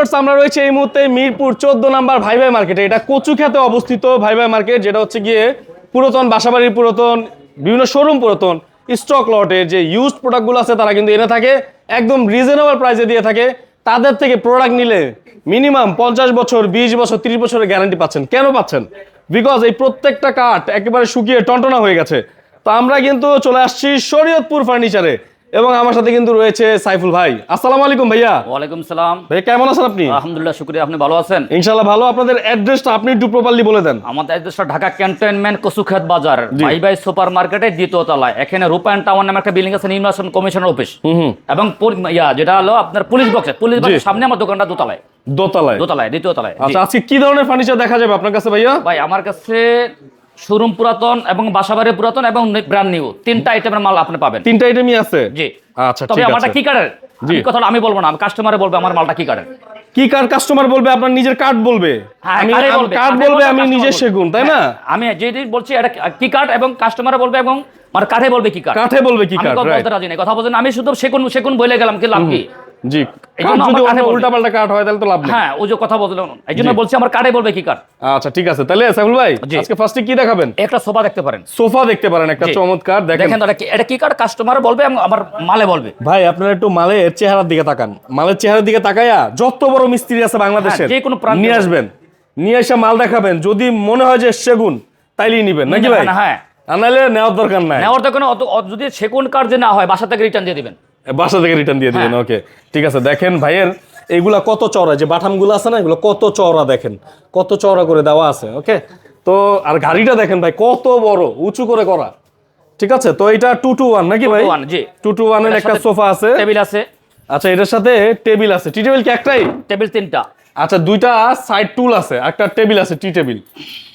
First আমরা রয়েছে এই মুহূর্তে মিরপুর চোদ্দ নাম্বার ভাই ভাই মার্কেটে এটা কচু খেতে অবস্থিত ভাই ভাই মার্কেট যেটা হচ্ছে গিয়ে পুরাতন বাসাবাড়ির পুরাতন, বিভিন্ন শোরুম পুরাতন স্টক লটের যে ইউজড প্রোডাক্টগুলো আছে তারা কিন্তু এনে থাকে। একদম রিজনেবল প্রাইসে দিয়ে থাকে। তাদের থেকে প্রোডাক্ট নিলে মিনিমাম পঞ্চাশ বছর, বিশ বছর, তিরিশ বছরের গ্যারান্টি পাচ্ছেন। কেন পাচ্ছেন? বিকজ এই প্রত্যেকটা কাঠ একেবারে শুকিয়ে টনটনা হয়ে গেছে। তো আমরা কিন্তু চলে আসছি শরীয়তপুর ফার্নিচারে এবং আমার সাথে কিন্তু রয়েছে সাইফুল ভাই। আসসালামু আলাইকুম ভাইয়া। ওয়ালাইকুম সালাম। ভাই কেমন আছেন আপনি? আলহামদুলিল্লাহ শুক্রিয়া। আপনি ভালো আছেন? ইনশাল্লাহ ভালো। আপনাদের অ্যাড্রেসটা আপনি একটু প্রপারলি বলে দেন। আমাদের অ্যাড্রেসটা ঢাকা ক্যান্টনমেন্ট কসুখাত বাজার ভাই ভাই সুপার মার্কেটের দ্বিতীয় তলায়। এখানে রূপায়ণ টাওয়ার নামে একটা বিল্ডিং আছে নির্বাচন কমিশনের অফিস এবং ইয়া যেটা হলো আপনার পুলিশ বক্সে পুলিশ বক্সের সামনে আমার দোকানটা দোতলায়। দোতলায়। দোতলায় দ্বিতীয় তলায়। আচ্ছা আজকে কি ধরনের ফার্নিচার দেখা যাবে আপনার কাছে ভাইয়া? ভাই আমার কাছে শোরুম পুরাতন এবং বাসাবাড়ি পুরাতন এবং ব্র্যান্ড নিউ তিনটা আইটেমের মাল আপনি পাবেন। তিনটা আইটেমই আছে? জি। আচ্ছা তবে আমারটা কি কার্ডের জি। কথা আমি বলব না আমি কাস্টমারে বলবে আমার মালটা কি কার্ডের কি কার কাস্টমার বলবে? আপনার নিজের কার্ড বলবে। হ্যাঁ, আমি কার্ড বলবে। আমি নিজের সেগুন তাই না? হ্যাঁ, আমি যেটি বলছি এটা কি কার্ড এবং কাস্টমারে বলবে এবং আমার কাঠে বলবে কি কার্ড কাঠে বলবে কি আমি কার্ড কথা বলতে রাজি নেই। কথা বলছেন আমি শুধু সেকুন সেকুন বলে গেলাম কি লাভ কি? জি যদি আমার কাঠে বলবে। উল্টা পাল্টা কার্ড হয় তাহলে তো লাভ নেই। হ্যাঁ ও যে কথা বললাম এই জন্য বলছি আমার কার্ডে বলবে কি কার্ড আচ্ছা ঠিক আছে। তাহলে সাইফুল ভাই আজকে ফার্স্টে কি দেখাবেন? একটা সোফা দেখতে পারেন। সোফা দেখতে পারেন একটা চমৎকার দেখেন। দেখেন এটা কি- এটা কি কার্ড কাস্টমারে বলবে আমার মালে বলবে। ভাই আপনারা একটু মালের চেহারার দিকে তাকান। মালের চেহারার দিকে তাকায়া যত বড় মিস্ত্রি আছে বাংলাদেশের হ্যাঁ, যে কোনো নিয়ে আসবেন। নিয়ে এসে মাল দেখাবেন। যদি মনে হয় যে সেগুন তাইলেই নিবেন। নাকি ভাই? হ্যাঁ। আর নাহলে নেওয়ার দরকার নাই। নেওয়ার অত- যদি সেকুন কার্ড যে না হয় বাসা থেকে রিটার্ন দিয়ে দিবেন। বাসা থেকে রিটার্ন দিয়ে দিবেন হ্যাঁ। ওকে ঠিক আছে দেখেন ভাইয়ের এইগুলা কত চওড়া যে বাটামগুলো আছে না এগুলো কত চওড়া দেখেন কত চওড়া করে দেওয়া আছে ওকে তো আর গাড়িটা দেখেন ভাই কত বড় উঁচু করে করা ঠিক আছে? তো এটা টু টু ওয়ান নাকি ভাই? টু টু ওয়ানের একটা সোফা আছে। টেবিল আছে। আচ্ছা এটার সাথে টেবিল আছে। টি টেবিল কি একটাই? টেবিল তিনটা। আচ্ছা দুইটা সাইড টুল আছে একটা টেবিল আছে টি টেবিল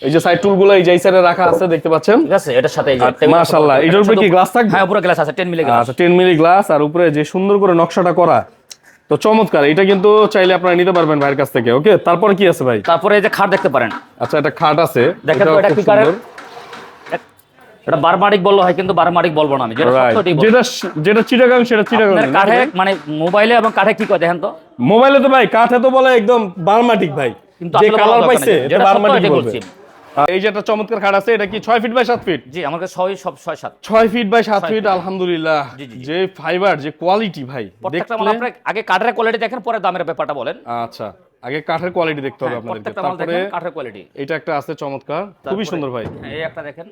এই যে সাইড টুলগুলো এই যে সাইডে রাখা আছে দেখতে পাচ্ছেন? ঠিক আছে এটার সাথে এই যে মাশাআল্লাহ, এটার উপরে কি গ্লাস থাকবে? হ্যাঁ উপরে গ্লাস আছে 10 মিলি গ্লাস আচ্ছা 10 মিলি গ্লাস আর উপরে যে সুন্দর করে নকশাটা করা। তো চমৎকার এটা কিন্তু চাইলে আপনারা নিতে পারবেন ভাইয়ের কাছ থেকে ওকে? তারপর কি আছে ভাই? তারপরে এই যে খাট দেখতে পারেন। আচ্ছা এটা খাট আছে দেখেন তো এটা কি কারের। এটা বারমারিক বলল হয় কিন্তু বারমারিক বলব না আমি। যেটা চিটাগাং সেটা চিটাগাং। কাঠে মানে মোবাইলে এবং কাঠে কি করে দেখেন তো। মোবাইলে তো ভাই কাঠে তো বলে একদম বার্মাটিক ভাই। কিন্তু যে কালার পাইছে এটা বার্মাটিক বলছি। এই যে একটা চমৎকার খাট আছে এটা কি ছয় ফিট বাই সাত ফিট? জি আমার কাছে ছয় সব ছয় সাত। ছয় ফিট বাই সাত ফিট আলহামদুলিল্লাহ। যে ফাইবার যে কোয়ালিটি ভাই আপনি আগে কাঠের কোয়ালিটি দেখেন পরে দামের ব্যাপারটা বলেন। আচ্ছা আগে কাঠের কোয়ালিটি দেখতে হবে হ্যাঁ, মাল তারপরে কাঠের কোয়ালিটি এটা একটা আছে চমৎকার। খুবই সুন্দর ভাই। এই একটা দেখেন।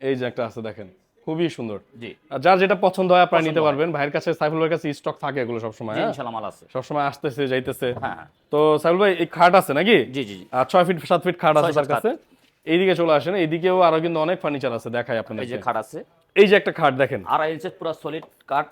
এই যে একটা আছে দেখেন খুবই সুন্দর। জি। আর যার যেটা পছন্দ হয় আপনারা নিতে পারবেন। ভাইয়ের কাছে সাইফুল ভাইয়ের কাছে স্টক থাকে এগুলো সবসময় জি হ্যাঁ? ইনশাআল্লাহ মাল আছে। সবসময় আসতেছে যাইতেছে। হ্যাঁ। তো সাইফুল ভাই এই খাট আছে নাকি? জি জি আর ছয় ফিট সাত ফিট খাট আছে তার কাছে। এইদিকে চলে আসেন এইদিকেও আরও কিন্তু অনেক ফার্নিচার আছে দেখাই আপনাদের এই যে খাট আছে। এই যে একটা খাট দেখেন। আড়াই ইঞ্চের পুরো সলিড কাঠ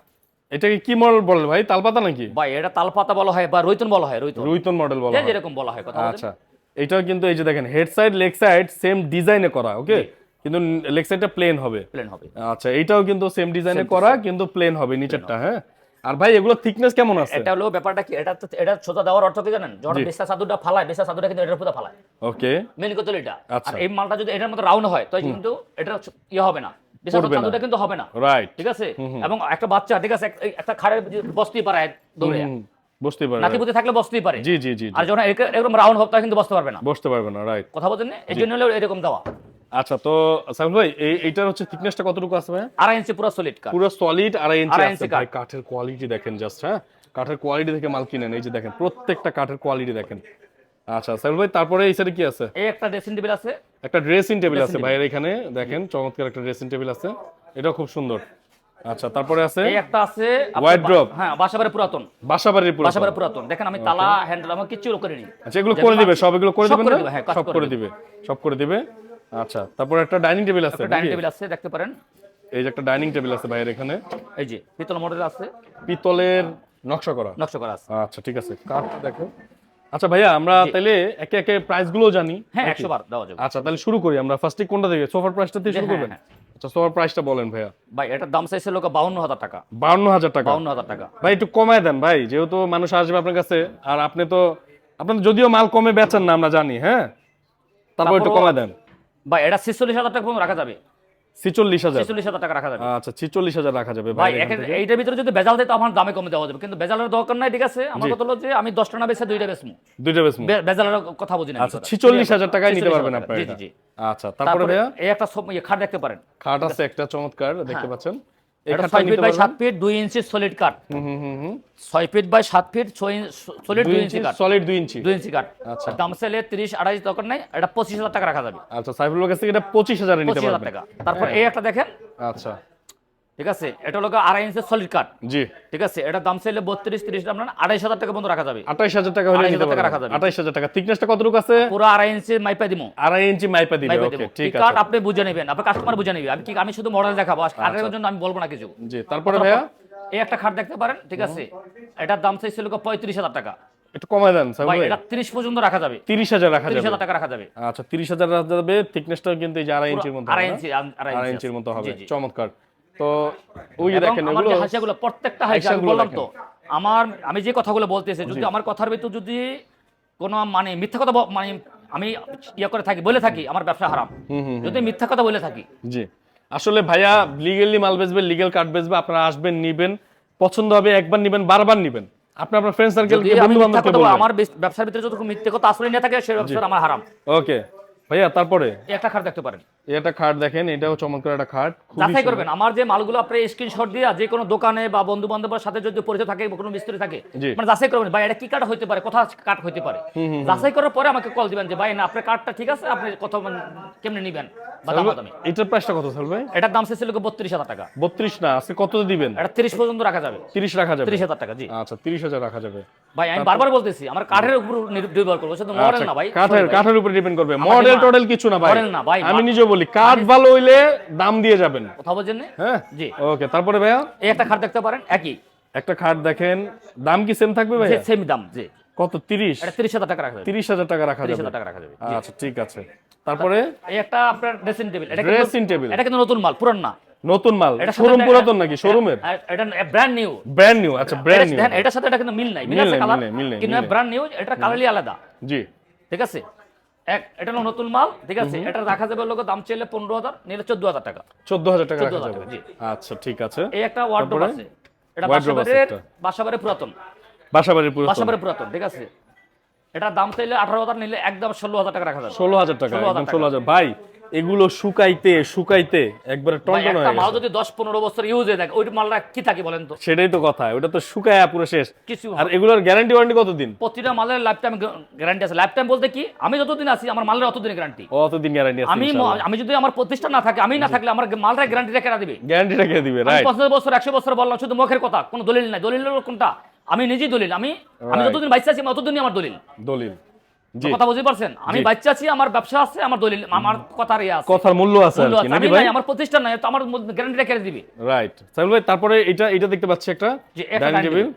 এটাকে কি মডেল বলে ভাই? তালপাতা নাকি? ভাই এটা তালপাতা বলা হয় বা রৈতন বলা হয় রৈতন। রুইতন মডেল বলা হয়। যেরকম বলা হয় কথা আচ্ছা। এটাও কিন্তু এই যে দেখেন head side leg side same ডিজাইনে করা ওকে কিন্তু লেগ সাইডটা প্লেন হবে। প্লেন হবে। আচ্ছা এটাও কিন্তু সেম ডিজাইনে করা কিন্তু প্লেন হবে নিচেরটা হ্যাঁ? আর ভাই এগুলো থিকনেস কেমন আছে? এটা হলো ব্যাপারটা কি এটা এটা সোজা দেওয়ার অর্থ কি জানেন? যখন বেসা চাদরটা ফালায় বেসা চাদরটা কিন্তু এটার উপরে ফালায়। ওকে। মেন কথা এটা আচ্ছা। আর এই মালটা যদি এটার মতো রাউন্ড হয় তো কিন্তু এটা ইয়ে হবে না। বেসা। চাদরটা কিন্তু হবে না। রাইট ঠিক আছে? এবং একটা বাচ্চা ঠিক আছে? একটা খাড়ে বসতেই পারে দৌড়ে। বুঝতে পারবে নাতি পুতি থাকলে বসতেই পারে জি জি জি। আর যখন এরকম রাউন্ড হবে তখন কিন্তু বসতে পারবে না। বসতে পারবে না রাইট কথা বলছেন এই জন্য হলো এরকম দেওয়া। আচ্ছা তো সাইফুল ভাই এইটার হচ্ছে থিকনেসটা কতটুকু আছে ভাই আড়াই ইঞ্চি পুরো সলিড কাঠ পুরো সলিড আড়াই ইঞ্চি আছে। ভাই কাঠের কোয়ালিটি দেখেন জাস্ট হ্যাঁ? কাঠের কোয়ালিটি দেখে মাল কিনেন এই যে দেখেন প্রত্যেকটা কাঠের কোয়ালিটি দেখেন। আচ্ছা ভাই তারপরে এই সাইডে কি আছে? এই একটা ড্রেসিং টেবিল আছে। একটা ড্রেসিং টেবিল আছে ভাইয়ের এখানে দেখেন চমৎকার একটা ড্রেসিং টেবিল আছে। এটাও খুব সুন্দর। আচ্ছা তারপরে আছে? এই একটা আছে? বা- হ্যাঁ বাসাবাড়ি পুরাতন। বাসাবাড়ির পুরো বাসাবাড়ি পুরাতন। দেখেন আমি তালা হ্যান্ডেল আমার নি আচ্ছা এগুলো করে দিবে সব এগুলো করে সব দিবে করে না? দিবে, হ্যাঁ, সব করে দিবে সব করে দিবে। আচ্ছা তারপর একটা ডাইনিং টেবিল আছে ডাইনিং টেবিল আছে দেখতে পারেন। এই যে একটা ডাইনিং টেবিল আছে ভাইয়ের এখানে। এই যে পিতল মডেল আছে। পিতলের নকশা করা। নকশা করা আছে। আচ্ছা ঠিক আছে কাঠটা দেখো। আচ্ছা ভাইয়া আমরা তাহলে একে একে প্রাইসগুলো জানি হ্যাঁ নাকি? একশো বার দেওয়া যাবে। আচ্ছা তাহলে শুরু করি আমরা। ফার্স্টে কোনটা থেকে সোফার প্রাইসটা দিয়ে শুরু হ্যাঁ, করবেন? হ্যাঁ। আচ্ছা সোফার প্রাইসটা বলেন ভাইয়া। ভাই এটার দাম চাইছে লোক বাউন্ন হাজার টাকা। বাউন্ন হাজার টাকা। বাউন্ন হাজার টাকা। ভাই একটু কমায় দেন ভাই যেহেতু মানুষ আসবে আপনার কাছে আর আপনি তো আপনার যদিও মাল কমে বেচেন না আমরা জানি হ্যাঁ? তারপর একটু কমায় দেন। ভাই এটা ছেচল্লিশ হাজার টাকা পর্যন্ত রাখা যাবে। ছিচল্লিশ হাজার? ছেচল্লিশ হাজার টাকা রাখা যাবে। আচ্ছা ছিচল্লিশ হাজার রাখা যাবে ভাই এইটার ভিতরে যদি বেজাল দেয় তো আমার দামে কমে দেওয়া যাবে। কিন্তু বেজালের দরকার নাই ঠিক আছে? আমার কথা হলো যে আমি দশটা না বেছে দুইটা বেসমু দুইটা বেসমু বেজালের কথা বুঝি না আচ্ছা। ছিচল্লিশ হাজার টাকায় নিতে 46,000 পারবেন আপনি জি, জি। আচ্ছা তারপরে ভাইয়া? এই একটা ইয়ে খাট দেখতে পারেন। খাট আছে একটা চমৎকার দেখতে পাচ্ছেন। এই এটা খাটটা ছয় ফিট বাই পারবেন? সাত ফিট দুই inch solid cut hmm feet by সাত ফিট সলিড দুই দুই ইঞ্চি কাট সলিড দুই ইঞ্চি দুই ইঞ্চি কাট আচ্ছা। দাম চাইলে তিরিশ আড়াইশ দরকার নাই এটা পঁচিশ হাজার টাকা রাখা যাবে। আচ্ছা সাইফুলের কাছ থেকে এটা পঁচিশ হাজারে নিতে পঁচিশ হাজার টাকা। তারপর এই একটা দেখেন। আচ্ছা। ঠিক আছে? এটা হলো আড়াই ইঞ্চি সলিড কাঠ জি। ঠিক আছে? এটা দাম চাইলে বত্রিশ তিরিশ দাম না আড়াইশ হাজার টাকা পর্যন্ত রাখা যাবে। আঠাইশ হাজার টাকা হলে টাকা রাখা যাবে। আঠাইশ হাজার টাকা। থিকনেসটা কতটুকু আছে? পুরো আড়াই ইঞ্চি মাইপা দিব আড়াই ইঞ্চি মাইপা ওকে দিব ঠিক কাঠ আছে। আপনি বুঝে নেবেন। আপনার কাস্টমার বুঝে নেবে আমি কি আমি শুধু মডেল দেখাবো। আর জন্য আমি বলব না কিছু। জি তারপরে ভাইয়া? এই একটা খাট দেখতে পারেন ঠিক আছে? এটার দাম চাইছিল পঁয়ত্রিশ হাজার টাকা। একটু কমায় দেন ভাই এটা তিরিশ পর্যন্ত রাখা যাবে। তিরিশ হাজার রাখা তিরিশ যাবে। টাকা রাখা যাবে। আচ্ছা তিরিশ হাজার রাখা যাবে। থিকনেসটাও কিন্তু এই যে আড়াই ইঞ্চির মতো আড়াই হবে না? ইঞ্চি আড়াই আড়াই ইঞ্চি ইঞ্চির মতো হবে। চমৎকার। তো ওই যে দেখেন এগুলো হাসিয়াগুলো প্রত্যেকটা হাসিয়াগুলো বললাম তো আমার আমি যে কথাগুলো বলতেছি যদি আমার কথার ভিতর যদি কোনো মানে মিথ্যা কথা মানে আমি ইয়ে করে থাকি বলে থাকি আমার ব্যবসা হারাম। যদি মিথ্যা কথা বলে থাকি। জি। আসলে ভাইয়া লিগেলি মাল বেচবে লিগেল কার্ড বেচবে আপনারা আসবেন নিবেন পছন্দ হবে একবার নিবেন বারবার নিবেন। আপনি আপনার ফ্রেন্ড সার্কেলকে বন্ধু বান্ধবকে বলবেন। আমার ব্যবসার ভিতরে যদি কোনো মিথ্যে কথা আসলে নিয়ে থাকে সে ব্যবসা আমার হারাম। ওকে। ভাইয়া তারপরে? একটা খাট দেখতে পারেন। একটা খাট দেখেন এটাও চমৎকার একটা খাট যাচাই করবেন আমার যে মালগুলো আপনি স্ক্রিনশট দিয়ে যে কোনো দোকানে বা বন্ধু বান্ধবের সাথে যদি পরিচয় থাকে কোনো মিস্ত্রি থাকে মানে যাচাই করবেন ভাই এটা কি কাঠ হইতে পারে কোথা কাঠ হইতে পারে? যাচাই করার পরে আমাকে কল দিবেন যে ভাই না আপনার কাঠটা ঠিক আছে আপনি কত মানে কেমনে নিবেন? এটার প্রাইসটা কত ভাই? এটার দাম ছিল বত্রিশ হাজার টাকা। বত্রিশ না আজকে কত দিবেন? এটা তিরিশ পর্যন্ত রাখা যাবে। তিরিশ রাখা যাবে? তিরিশ হাজার টাকা জি। আচ্ছা তিরিশ হাজার রাখা যাবে। ভাই আমি বারবার বলতেছি আমার কাঠের উপর নির- নির্ভর করব শুধু মডেল আচ্ছা, না ভাই কাঠের। কাঠের উপরে ডিপেন্ড করবে। মডেল টডেল কিছু না ভাই। মডেল না ভাই, আমি নিজে বলি কাঠ ভালো হইলে দাম দিয়ে যাবেন। কথা বলছেন হ্যাঁ? জি। ওকে তারপরে ভাইয়া? এই একটা খাট দেখতে পারেন একই। একটা খাট দেখেন দাম কি সেম থাকবে ভাইয়া? সেম দাম জি। কত তিরিশ? এটা তিরিশ হাজার টাকা রাখা যাবে। তিরিশ হাজার টাকা রাখা যাবে। হাজার টাকা রাখা যাবে আচ্ছা ঠিক আছে। তারপরে? এই একটা আপনার ড্রেসিং টেবিল এটা ড্রেসিং টেবিল এটা কিন্তু নতুন মাল পুরান না। নতুন মাল এটা শোরুম পুরাতন নাকি শোরুমের এটা ব্র্যান্ড নিউ ব্র্যান্ড নিউ আচ্ছা ব্র্যান্ড নিউ এটার সাথে এটা কিন্তু মিল নাই মিল মিল আছে কালার কিন্তু ব্র্যান্ড নিউ এটা কালারই আলাদা। জি। ঠিক আছে? এক এটা হলো নতুন মাল ঠিক আছে? এটা রাখা যাবে লোক দাম চাইলে পনেরো হাজার নিলে চোদ্দ হাজার টাকা। চোদ্দ হাজার টাকা রাখা 14,000 যাবে। আচ্ছা ঠিক আছে। এই একটা ওয়ার্ডরোব আছে। এটা বাসাবাড়ির বাসাবাড়ির পুরাতন। বাসাবাড়ির পুরাতন। বাসাবাড়ির পুরাতন ঠিক আছে? এটা দাম চাইলে আঠারো হাজার নিলে একদম ষোলো হাজার টাকা রাখা যাবে। ষোলো হাজার টাকা একদম ষোলো হাজার। ভাই এগুলো শুকাইতে শুকাইতে একবারে টনটন হয়ে মাল যদি দশ পনেরো বছর ইউজ হয়ে থাকে ওই মালটা কি থাকে বলেন তো? সেটাই তো কথা ওটা তো শুকায়া পুরো শেষ। কিছু আর এগুলোর গ্যারান্টি ওয়ারেন্টি কতদিন? প্রতিটা মালের লাইফ টাইম গ্যারান্টি আছে। লাইফ টাইম বলতে কি আমি যতদিন আছি আমার মালের অতদিন গ্যারান্টি কতদিন গ্যারান্টি আছে আমি আমি যদি আমার প্রতিষ্ঠান না থাকে আমি না থাকলে আমার মালটা গ্যারান্টি কেনা দিবে? গ্যারান্টিটা কে দিবে? রাইট পঞ্চাশ বছর একশো বছর বললাম শুধু মুখের কথা কোনো দলিল নাই। দলিল কোনটা? আমি নিজেই দলিল আমি আমি যতদিন বাইসে আছি ততদিনই আমার দলিল। দলিল। কথা বুঝতে পারছেন? আমি বাচ্চা আছি আমার ব্যবসা আছে আমার দলিল আমার কথার ইয়ে আছে। কথার মূল্য আছে। নাকি আমি ভাই? আমার প্রতিষ্ঠান নাই তো আমার গ্যারান্টিটা কেটে দিবে। রাইট সাইল ভাই তারপরে এটা এটা দেখতে পাচ্ছি একটা ডাইনিং টেবিল।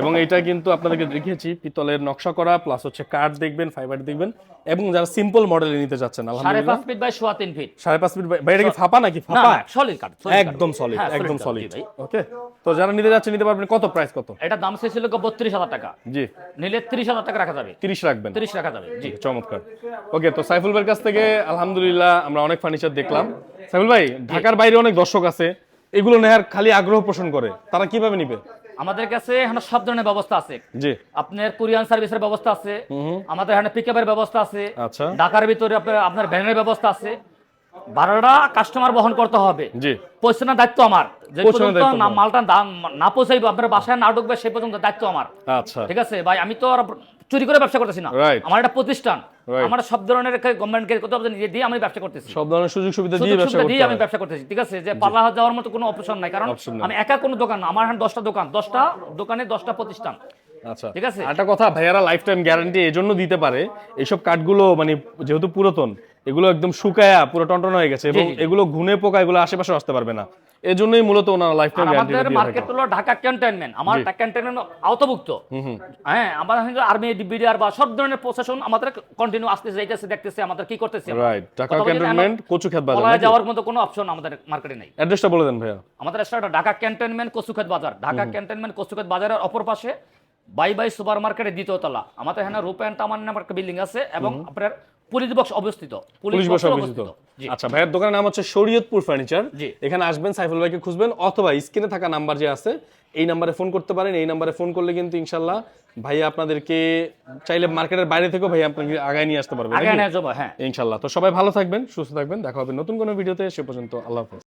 এবং এটা কিন্তু আপনাদেরকে দেখিয়েছি পিতলের নকশা করা প্লাস হচ্ছে কাঠ দেখবেন ফাইবার দেখবেন এবং যারা সিম্পল মডেলে নিতে চাচ্ছেন সাড়ে আলহামদুলিল্লাহ। পাঁচ ফিট বাই সোয়া তিন ফিট সাড়ে পাঁচ ফিট বাইরে কি ফাঁপা নাকি? না সলিড কাঠ একদম সলিড একদম সলিড ওকে তো যারা নিতে যাচ্ছে নিতে পারবেন। কত প্রাইস কত? এটা দাম বত্রিশ হাজার টাকা। জি। নিলে তিরিশ হাজার টাকা রাখা যাবে। তিরিশ রাখবেন। তিরিশ রাখা যাবে। জি চমৎকার। ওকে তো সাইফুল ভাইয়ের কাছ থেকে আলহামদুলিল্লাহ আমরা অনেক ফার্নিচার দেখলাম। সাইফুল ভাই ঢাকার বাইরে অনেক দর্শক আছে এগুলো নেয়ার খালি আগ্রহ পোষণ করে। তারা কীভাবে নিবে? আমাদের কাছে এখানে সব ধরনের ব্যবস্থা আছে। জি। আপনার কুরিয়ান সার্ভিসের ব্যবস্থা আছে আমাদের এখানে পিক ব্যবস্থা আছে আচ্ছা। ঢাকার ভিতরে আপনার আপনার ভ্যানের ব্যবস্থা আছে। ভাড়াটা কাস্টমার বহন করতে হবে। জি। পৌঁছানোর দায়িত্ব আমার। যে পর্যন্ত মালটা না পৌঁছাইবো আপনার বাসায় না ঢুকবে সেই পর্যন্ত দায়িত্ব আমার। আচ্ছা। ঠিক আছে? ভাই আমি তো আর চুরি করে ব্যবসা করতেছি না। আমার একটা প্রতিষ্ঠান। আমার সব ধরনের গভর্নমেন্টকে কত নিজে দিয়ে আমি ব্যবসা করতেছি। সব ধরনের সুযোগ সুবিধা দিয়ে ব্যবসা সুবিধা করতে দিয়ে আমি ব্যবসা করতেছি ঠিক আছে? যে পাল্লা যাওয়ার মতো কোনো অপশন নাই। কারণ আমি একা কোনো দোকান না আমার এখানে দশটা দোকান দশটা দোকানে দশটা প্রতিষ্ঠান। আচ্ছা। ঠিক আছে? একটা কথা ভাইয়ারা লাইফ টাইম গ্যারান্টি এই জন্য দিতে পারে। এইসব কাঠগুলো মানে যেহেতু পুরাতন এগুলো একদম শুকায়া পুরো টনটন হয়ে গেছে এবং। এগুলো ঘুনে পোকা এগুলো আশেপাশে আসতে পারবে না। এই জন্যই মূলত ওনারা লাইফ টাইম গ্যারান্টি আমাদের মার্কেট হলো ঢাকা ক্যান্টনমেন্ট আমার ক্যান্টনমেন্ট আওতাভুক্ত। হ্যাঁ আমার আর্মি বিডিআর বা সব ধরনের প্রশাসন আমাদের কন্টিনিউ আসতেছে যাইতেছে দেখতেছে আমাদের কি করতেছে। রাইট ঢাকা ক্যান্টনমেন্ট কচুক্ষেত বাজার পলায় যাওয়ার মতো কোনো অপশন আমাদের মার্কেটে নেই। অ্যাড্রেসটা বলে দেন ভাইয়া। আমাদের স্টার্ট ঢাকা ক্যান্টনমেন্ট কচুক্ষেত বাজার। ঢাকা ক্যান্টনমেন্ট কচুক্ষেত বাজারের অপর পাশে বাই বাই সুপার মার্কেটের দ্বিতীয় তলা। আমাদের এখানে রূপ অ্যান্ড তামান নামের একটা বিল্ডিং আছে এবং আপনার পুলিশ বক্স অবস্থিত। পুলিশ বক্স অবস্থিত। আচ্ছা ভাইয়ের দোকানের নাম হচ্ছে শরীয়তপুর ফার্নিচার। এখানে আসবেন সাইফুল ভাইকে খুঁজবেন অথবা স্ক্রিনে থাকা নাম্বার যে আছে এই নাম্বারে ফোন করতে পারেন। এই নাম্বারে ফোন করলে কিন্তু ইনশাল্লাহ ভাই আপনাদেরকে চাইলে মার্কেটের বাইরে থেকেও ভাই আপনাকে আগায় নিয়ে আসতে পারবে আগে নাকি? নেওয়া যাবে হ্যাঁ। ইনশাল্লাহ। তো সবাই ভালো থাকবেন সুস্থ থাকবেন দেখা হবে নতুন কোনো ভিডিওতে সে পর্যন্ত আল্লাহ হাফেজ।